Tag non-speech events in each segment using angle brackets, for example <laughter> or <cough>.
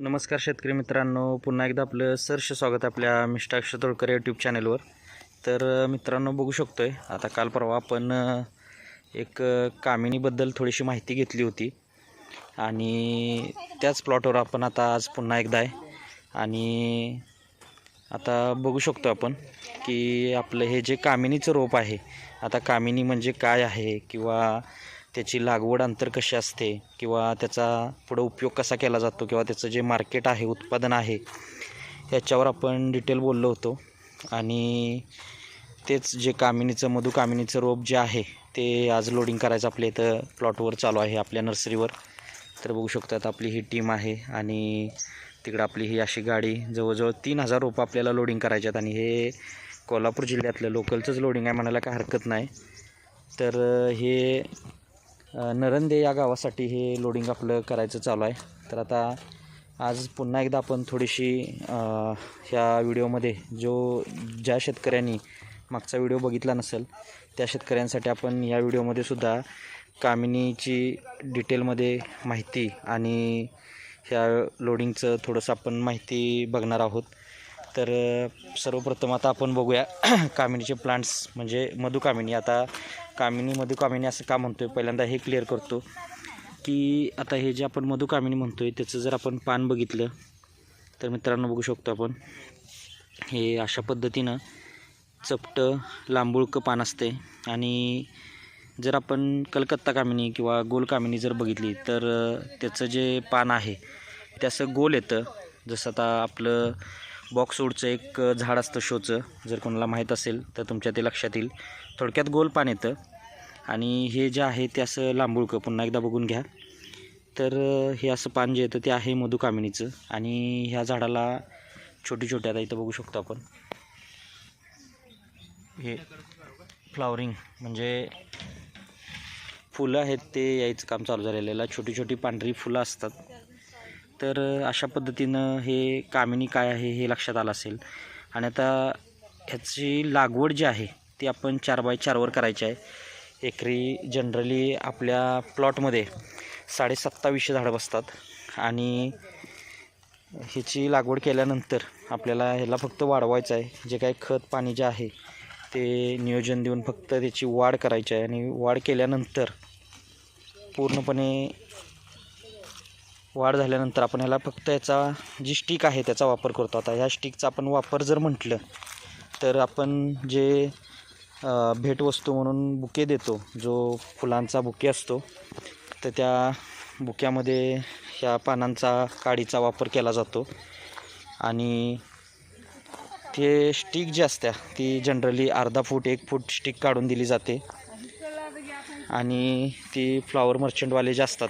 नमस्कार शेतकरी मित्रांनो पुन्हा एकदा आपलं सरश स्वागत आपल्या मिष्टाक्ष तोडकर यूट्यूब चॅनलवर तर मित्रांनो बघू शकतो आहे आता काल परवा आपण एक कामिनीबद्दल थोडीशी माहिती घेतली होती. आणि त्याच प्लॉटवर आपण आता आज पुन्हा एकदा आहे. आणि आता बघू शकतो आपण की आपलं हे जे कामिनीचं रोप आहे आता कामिनी म्हणजे काय आहे किंवा त्याची लागवड अंतर कशी असते किंवा त्याचा पुढं उपयोग कसा केला जातो किंवा त्याचं जे मार्केट आहे उत्पादन आहे याच्यावर आपण डिटेल बोललो होतो. आणि तेच जे कामिनीचं मधु कामिनीचं रोप जे आहे ते आज लोडिंग करायचं आपल्या इथं प्लॉटवर चालू आहे आपल्या नर्सरीवर तर बघू शकतात आपली ही टीम आहे आणि तिकडं आपली ही अशी गाडी जवळजवळ तीन हजार रोपं आपल्याला लोडिंग करायच्यात आहेत. आणि हे कोल्हापूर जिल्ह्यातलं लोकलचंच लोडिंग आहे म्हणायला काय हरकत नाही. तर हे नरंदे या गावासाठी हे लोडिंग आपलं करायचं चालू आहे. तर आता आज पुन्हा एकदा आपण थोडीशी ह्या व्हिडिओमध्ये जो ज्या शेतकऱ्यांनी मागचा व्हिडिओ बघितला नसेल त्या शेतकऱ्यांसाठी आपण या व्हिडिओमध्ये सुद्धा कामिनीची डिटेलमध्ये माहिती आणि ह्या लोडिंगचं थोडंसं आपण माहिती बघणार आहोत. तर सर्वप्रथम आता आपण बघूया <clears throat> कामिनीचे प्लांट्स म्हणजे मधुकामिनी आता कामिनी मधुकामिनी असं का म्हणतो आहे पहिल्यांदा हे क्लिअर करतो की आता हे जे आपण मधुकामिनी म्हणतो आहे त्याचं जर आपण पान बघितलं तर मित्रांनो बघू शकतो आपण. हे अशा पद्धतीनं चपटं लांबुळकं पान असते. आणि जर आपण कलकत्ता कामिनी किंवा गोल कामिनी जर बघितली तर त्याचं जे पान आहे ते असं गोल येतं. जसं आता आपलं बॉक्सवूडचं एक झाड असतं शोचं. जर कोणाला माहीत असेल तर तुमच्या ते लक्षात येईल. थोडक्यात गोल पान येतं. आणि हे जे आहे ते असं लांबुळकं. पुन्हा एकदा बघून घ्या. तर हे असं पान जे येतं ते आहे मधुकामिनीचं. आणि ह्या झाडाला छोटी छोटी आता इथं बघू शकतो आपण. हे फ्लावरिंग म्हणजे फुलं आहेत ते यायचं काम चालू झालेलं छोटी छोटी पांढरी फुलं असतात. तर अशा पद्धतीनं हे कामिनी काय आहे हे लक्षात आलं असेल. आणि आता ह्याची लागवड जी आहे ती आपण चार बाय चारवर करायची आहे. एकरी जनरली आपल्या प्लॉटमध्ये साडेसत्तावीसशे झाडं बसतात. आणि ह्याची लागवड केल्यानंतर आपल्याला ह्याला फक्त वाढवायचं आहे. जे काही खत पाणी जे आहे ते नियोजन देऊन फक्त त्याची वाढ करायची आहे. आणि वाढ केल्यानंतर पूर्णपणे वाढ झाल्यानंतर आपण ह्याला फक्त याचा जी स्टिक आहे त्याचा वापर करतो. आता ह्या स्टिकचा आपण वापर जर म्हटलं तर आपण जे भेटवस्तू म्हणून बुके देतो जो फुलांचा बुके असतो तर त्या बुक्यामध्ये ह्या पानांचा काडीचा वापर केला जातो. आणि ते स्टिक जी असत्या ती जनरली अर्धा फूट एक फूट स्टिक काढून दिली जाते. आणि ती फ्लॉवर मर्चंटवाले जे असतात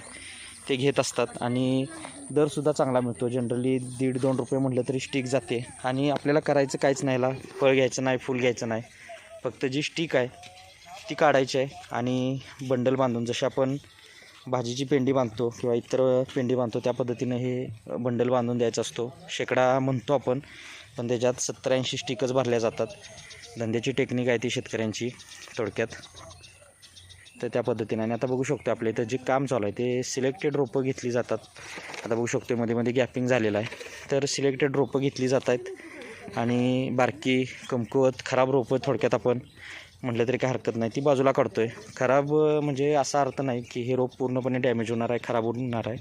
ते घेत असतात आणि दरसुद्धा चांगला मिळतो. जनरली दीड दोन रुपये म्हटलं तरी स्टिक जाते. आणि आपल्याला करायचं काहीच नाही ला. फळ घ्यायचं नाही फूल घ्यायचं नाही. फक्त जी स्टिक आहे ती काढायची आहे. आणि बंडल बांधून जसे आपण भाजीची पेंडी बांधतो किंवा इतर पेंडी बांधतो त्या पद्धतीनं हे बंडल बांधून द्यायचा असतो. शेकडा म्हणतो आपण पण त्याच्यात सत्तर ऐंशी स्टिकच भरल्या जातात. धंद्याची टेक्निक आहे ती शेतकऱ्यांची थोडक्यात. तर त्या पद्धतीने. आणि आता बघू शकतो आपल्या इथं जे काम चालू आहे ते सिलेक्टेड रोपं घेतली जातात. आता बघू शकतो मध्ये मध्ये गॅपिंग झालेलं आहे. तर सिलेक्टेड रोपं घेतली जात आहेत आणि बारकी कमकुवत खराब रोपं थोडक्यात आपण म्हटलं तरी काय हरकत नाही. ती बाजूला काढतो आहे खराब म्हणजे असा अर्थ नाही की हे रोप पूर्णपणे डॅमेज होणार आहे खराब होणार आहे.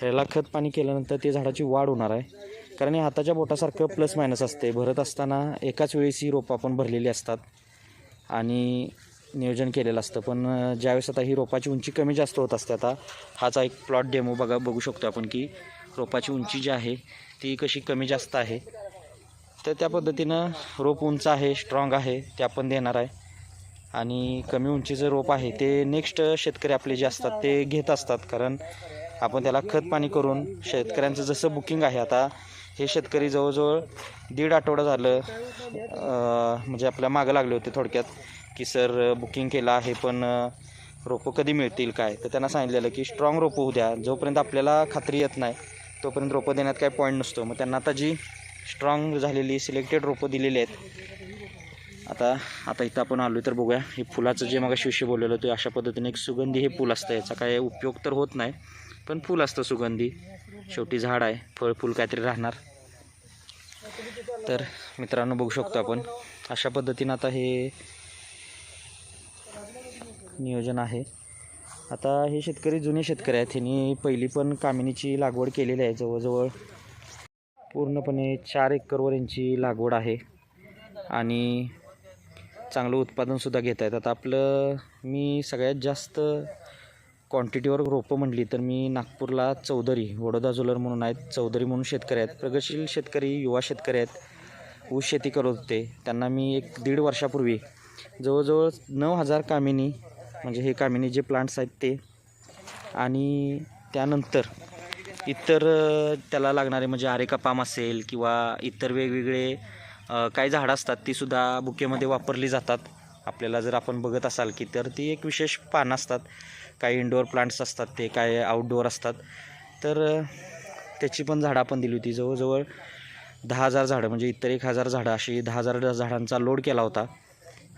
ह्याला खत पाणी केल्यानंतर ते झाडाची वाढ होणार आहे. कारण हे हाताच्या बोटासारखं प्लस मायनस असते भरत असताना एकाच वेळेस ही रोपं आपण भरलेली असतात. आणि नियोजन केलेलं असतं. पण ज्यावेळेस आता ही रोपाची उंची कमी जास्त होत असते आता हाचा एक प्लॉट डेमो बघा बघू शकतो आपण की रोपाची उंची जी आहे ती कशी कमी जास्त आहे. तर त्या पद्धतीनं रोप उंच आहे स्ट्रॉंग आहे ते आपण देणार आहे. आणि कमी उंचीचं रोप आहे ते नेक्स्ट शेतकरी आपले जे असतात ते घेत असतात. कारण आपण त्याला खत पाणी करून शेतकऱ्यांचं जसं बुकिंग आहे आता हे शेतकरी जवळजवळ दीड आठवडा झालं म्हणजे आपल्या मागं लागले होते थोडक्यात. की सर बुकिंग केलं आहे पण रोपं कधी मिळतील काय? तर त्यांना सांगितलेलं की स्ट्रॉंग रोपं होऊ द्या. जोपर्यंत आपल्याला खात्री येत नाही तोपर्यंत रोपं देण्यात काही पॉईंट नसतो. मग त्यांना आता जी स्ट्रॉंग झालेली सिलेक्टेड रोपं दिलेली आहेत आता आता इथं आपण आलो तर बघूया. हे फुलाचं जे मग शिवशी बोललेलं ते अशा पद्धतीने एक सुगंधी हे फुल असतं. याचा काय उपयोग तर होत नाही पण फुल असतं सुगंधी. शेवटी झाड आहे फळ फुल काहीतरी राहणार. तर मित्रांनो बघू शकतो आपण अशा पद्धतीनं आता हे नियोजन आहे. आता हे शेतकरी जुने शेतकरी आहेत. ह्यांनी पहिली पण कामिनीची लागवड केलेली आहे. जवळजवळ पूर्णपणे चार एकरवर यांची लागवड आहे. आणि चांगलं उत्पादनसुद्धा घेत आहेत. आता आपलं मी सगळ्यात जास्त क्वांटिटीवर रोपं म्हटली तर मी नागपूरला चौधरी वडोदा ज्वेलर म्हणून आहेत. चौधरी म्हणून शेतकरी आहेत. प्रगतशील शेतकरी युवा शेतकरी आहेत. ऊस शेती करत होते. त्यांना मी एक दीड वर्षापूर्वी जवळजवळ नऊ हजार कामिनी म्हणजे हे कामिनी जे प्लांट्स आहेत ते. आणि त्यानंतर इतर त्याला लागणारे म्हणजे आरेका पाम असेल किंवा इतर वेगवेगळे काही झाडं असतात तीसुद्धा बुकेमध्ये वापरली जातात. आपल्याला जर आपण बघत असाल की तर ती एक विशेष पानं असतात. काही इंडोअर प्लांट्स असतात ते काय आउटडोअर असतात. तर त्याची पण झाडं आपण दिली होती. जवळजवळ दहा हजार झाडं म्हणजे इतर एक हजार झाडं अशी दहा हजार झाडांचा लोड केला होता.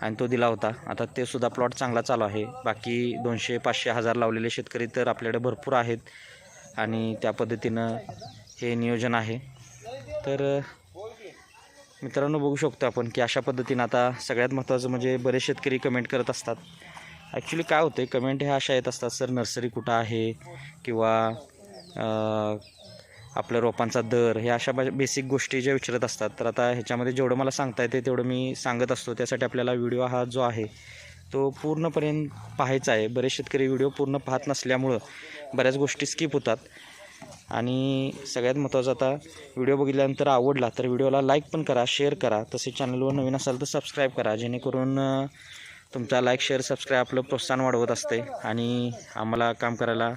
आणि तो दिला होता. आता ते सुद्धा प्लॉट चांगला चालू आहे. बाकी दोनशे पाचशे हजार लावलेले शेतकरी तर आपल्याकडे भरपूर आहेत. आणि त्या पद्धतीनं हे नियोजन आहे. तर मित्रांनो बघू शकतो आपण की अशा पद्धतीनं आता सगळ्यात महत्त्वाचं म्हणजे बरेच शेतकरी कमेंट करत असतात. ॲक्च्युली काय होतं कमेंट ह्या अशा येत असतात सर नर्सरी कुठं आहे? किंवा आपल्या रोपांचा दर हे अशा बेसिक गोष्टी ज्या विचारत असतात. तर आता ह्याच्यामध्ये जेवढं मला सांगता येते तेवढं मी सांगत असतो. त्यासाठी आपल्याला व्हिडिओ हा जो आहे तो पूर्णपर्यंत पाहायचा आहे. बरेच शेतकरी व्हिडिओ पूर्ण पाहत नसल्यामुळं बऱ्याच गोष्टी स्किप होतात. आणि सगळ्यात महत्त्वाचं आता व्हिडिओ बघितल्यानंतर आवडला तर व्हिडिओला लाईक पण करा शेअर करा. तसे चॅनलवर नवीन असाल तर सबस्क्राईब करा. जेणेकरून तुमचा लाईक शेअर सबस्क्राईब आपलं प्रोत्साहन वाढवत असते. आणि आम्हाला काम करायला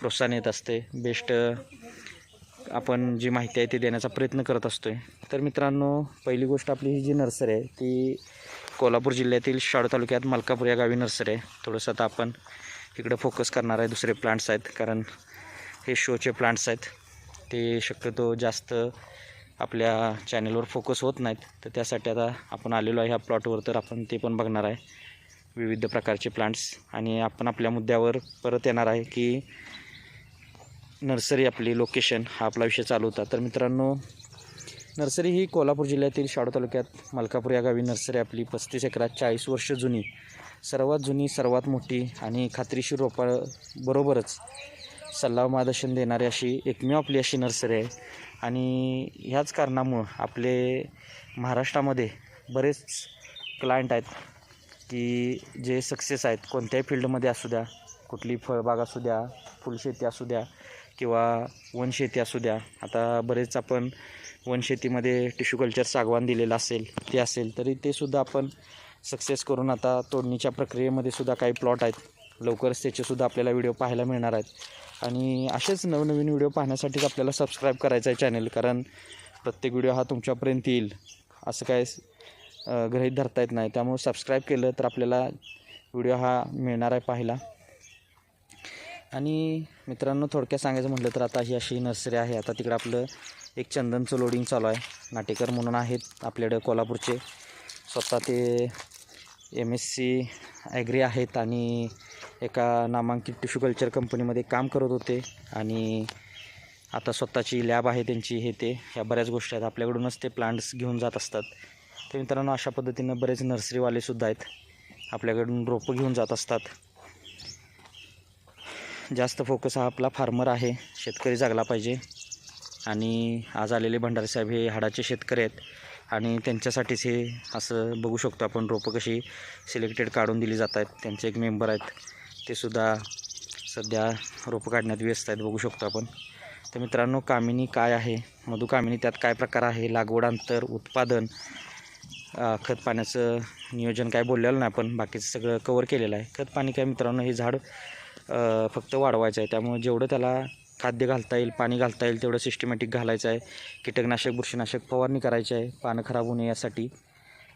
प्रोत्साहन येत असते. बेस्ट आपण जी माहिती आहे ती देण्याचा प्रयत्न करत असतो आहे तर मित्रांनो पहिली गोष्ट आपली ही जी नर्सरी आहे ती कोल्हापूर जिल्ह्यातील शाडू तालुक्यात मलकापूर या गावी नर्सरी आहे. थोडंसं आता आपण इकडं फोकस करणार आहे दुसरे प्लांट्स आहेत कारण हे शोचे प्लांट्स आहेत. ते शक्यतो जास्त आपल्या चॅनलवर फोकस होत नाहीत. तर त्यासाठी आता आपण आलेलो आहे ह्या प्लॉटवर तर आपण ते पण बघणार आहे. विविध प्रकारचे प्लांट्स आणि आपण आपल्या मुद्द्यावर परत येणार आहे की नर्सरी आपली लोकेशन हा आपला विषय चालू होता. तर मित्रांनो नर्सरी ही कोल्हापूर जिल्ह्यातील शाडू तालुक्यात मलकापूर या गावी नर्सरी आपली पस्तीस एकरात चाळीस वर्ष जुनी. सर्वात जुनी सर्वात मोठी आणि खात्रीशीर रोपा बरोबरच सल्ला मार्गदर्शन देणारी अशी एकमेव आपली अशी नर्सरी आहे. आणि ह्याच कारणामुळं आपले महाराष्ट्रामध्ये बरेच क्लायंट आहेत की जे सक्सेस आहेत. कोणत्याही फील्डमध्ये असू द्या कुठली फळबाग असू द्या फुलशेती असू द्या किंवा वनशेती असू द्या आता बरेच आपण वनशेतीमध्ये टिश्यू कल्चर सागवान दिलेलं असेल ते असेल तरी ते सुद्धा आपण सक्सेस करून आता तोडणीच्या प्रक्रियेमध्ये सुद्धा काही प्लॉट आहेत. लवकरच त्याचेसुद्धा आपल्याला व्हिडिओ पाहायला मिळणार आहेत. आणि असेच नवनवीन व्हिडिओ पाहण्यासाठीच आपल्याला सबस्क्राईब करायचं आहे चॅनल कारण प्रत्येक व्हिडिओ हा तुमच्यापर्यंत येईल. असं काय अ, गृहीत धरता येत नाही. त्यामुळे सबस्क्राईब केलं तर आपल्याला व्हिडिओ हा मिळणार आहे पाहायला. आणि मित्रांनो थोडक्यात सांगायचं म्हटलं तर आता ही अशी नर्सरी आहे. आता तिकडं आपलं एक चंदनचं लोडिंग चालू आहे. नाटेकर म्हणून आहेत आपल्याकडे कोल्हापूरचे. स्वतः ते एम एस सी ॲग्री आहेत आणि एका नामांकित टिश्यू कल्चर कंपनीमध्ये काम करत होते. आणि आता स्वतःची लॅब आहे त्यांची हे ते. ह्या बऱ्याच गोष्टी आहेत. आपल्याकडूनच ते प्लांट्स घेऊन जात असतात. तर मित्रांनो अशा पद्धतीनं बरेच नर्सरीवालेसुद्धा आहेत. आपल्याकडून रोपं घेऊन जात असतात. जास्त फोकस हा आपला फार्मर आहे. शेतकरी जागला पाहिजे. आणि आज आलेले भंडारे साहेब हे हाडाचे शेतकरी आहेत. आणि त्यांच्यासाठीच हे असं बघू शकतो आपण रोपं कशी सिलेक्टेड काढून दिली जात आहेत. त्यांचे एक मेंबर आहेत. ते सुद्धा सध्या रोपं काढण्यात व्यस्त आहेत बघू शकतो आपण. तर मित्रांनो कामिनी काय आहे? मधु कामिनी त्यात काय प्रकार आहे? लागवड अंतर उत्पादन खत पाण्याचं नियोजन काय बोललेलं नाही आपण. बाकीचं सगळं कवर केलेलं आहे. खत पाणी काय मित्रांनो हे झाड फक्त वाढवायचं आहे. त्यामुळे जेवढं त्याला खाद्य घालता येईल पाणी घालता येईल तेवढं सिस्टमॅटिक घालायचं आहे. कीटकनाशक बुरशीनाशक फवारणी करायची आहे. पानं खराब होऊ नये यासाठी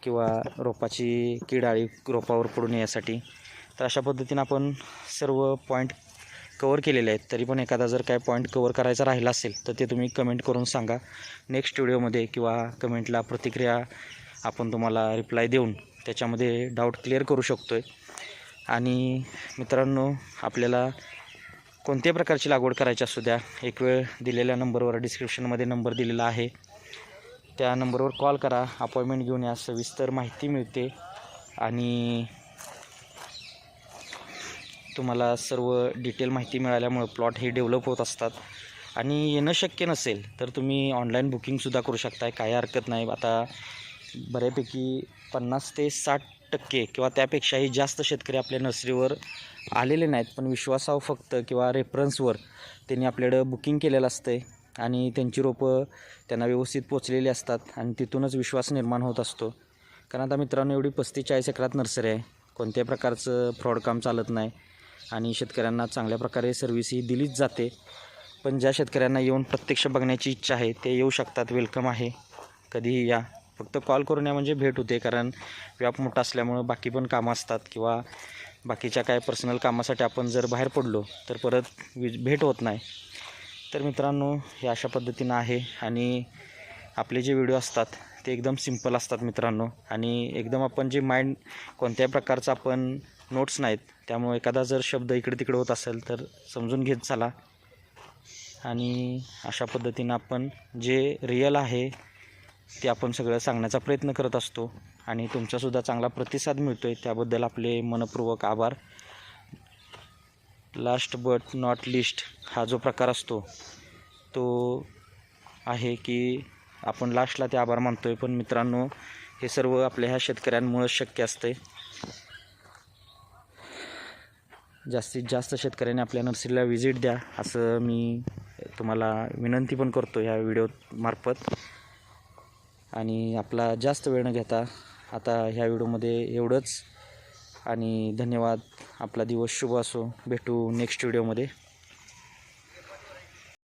किंवा रोपाची कीड आळी रोपावर पडू नये यासाठी. तर अशा पद्धतीनं आपण सर्व पॉईंट कवर केलेले आहेत. तरी पण एखादा जर काय पॉईंट कवर करायचा राहिला असेल तर ते तुम्ही कमेंट करून सांगा. नेक्स्ट व्हिडिओमध्ये किंवा कमेंटला प्रतिक्रिया आपण तुम्हाला रिप्लाय देऊन त्याच्यामध्ये डाऊट क्लिअर करू शकतो आहे आणि मित्रांनो आपल्याला कोणत्याही प्रकारची लागवड करायची असू द्या एक वेळ दिलेल्या नंबरवर डिस्क्रिप्शनमध्ये नंबर दिलेला आहे. त्या नंबरवर कॉल करा अपॉइंटमेंट घेऊन या सविस्तर माहिती मिळते. आणि तुम्हाला सर्व डिटेल माहिती मिळाल्यामुळं प्लॉट हे डेव्हलप होत असतात. आणि येणं शक्य नसेल तर तुम्ही ऑनलाईन बुकिंगसुद्धा करू शकताय काही हरकत नाही. आता बऱ्यापैकी पन्नास ते साठ टक्के किंवा त्यापेक्षाही जास्त शेतकरी आपल्या नर्सरीवर आलेले नाहीत पण विश्वासाव फक्त किंवा रेफरन्सवर त्यांनी आपल्याकडं बुकिंग केलेलं असतं आणि त्यांची रोपं त्यांना व्यवस्थित पोचलेली असतात आणि तिथूनच विश्वास निर्माण होत असतो. कारण आता मित्रांनो एवढी पस्तीस चाळीस एकरात नर्सरी आहे. कोणत्याही प्रकारचं फ्रॉड काम चालत नाही आणि शेतकऱ्यांना चांगल्या प्रकारे सर्व्हिस ही दिलीच जाते. पण ज्या शेतकऱ्यांना येऊन प्रत्यक्ष बघण्याची इच्छा आहे ते येऊ शकतात. वेलकम आहे. कधीही या. फक्त कॉल करून या म्हणजे भेट होते कारण व्याप मोठा असल्यामुळं बाकी पण कामं असतात किंवा बाकीच्या काय पर्सनल कामासाठी आपण जर बाहेर पडलो तर परत वीज भेट होत नाही. तर मित्रांनो हे अशा पद्धतीनं आहे आणि आपले जे व्हिडिओ असतात ते एकदम सिंपल असतात मित्रांनो. आणि एकदम आपण जे माइंड कोणत्याही प्रकारचं आपण नोट्स नाहीत त्यामुळे एखादा जर शब्द इकडे तिकडे होत असेल तर समजून घेत चला. आणि अशा पद्धतीनं आपण जे रिअल आहे ते आपण सगळं सांगण्याचा प्रयत्न करत असतो. आणि तुमचासुद्धा चांगला प्रतिसाद मिळतो आहे त्याबद्दल आपले मनपूर्वक आभार. लास्ट बट नॉट लिस्ट हा जो प्रकार असतो तो आहे की आपण लास्टला ते आभार मानतो आहे पण मित्रांनो हे सर्व आपल्या ह्या शेतकऱ्यांमुळं शक्य असते जास्तीत जास्त शेतकऱ्यांनी आपल्या नर्सरीला व्हिजिट द्या असं मी तुम्हाला विनंती पण करतो ह्या व्हिडिओमार्फत आणि आपला जास्त वेळ न घेता आता ह्या व्हिडिओमध्ये एवढंच. आणि धन्यवाद. आपला दिवस शुभ असो. भेटू नेक्स्ट व्हिडिओमध्ये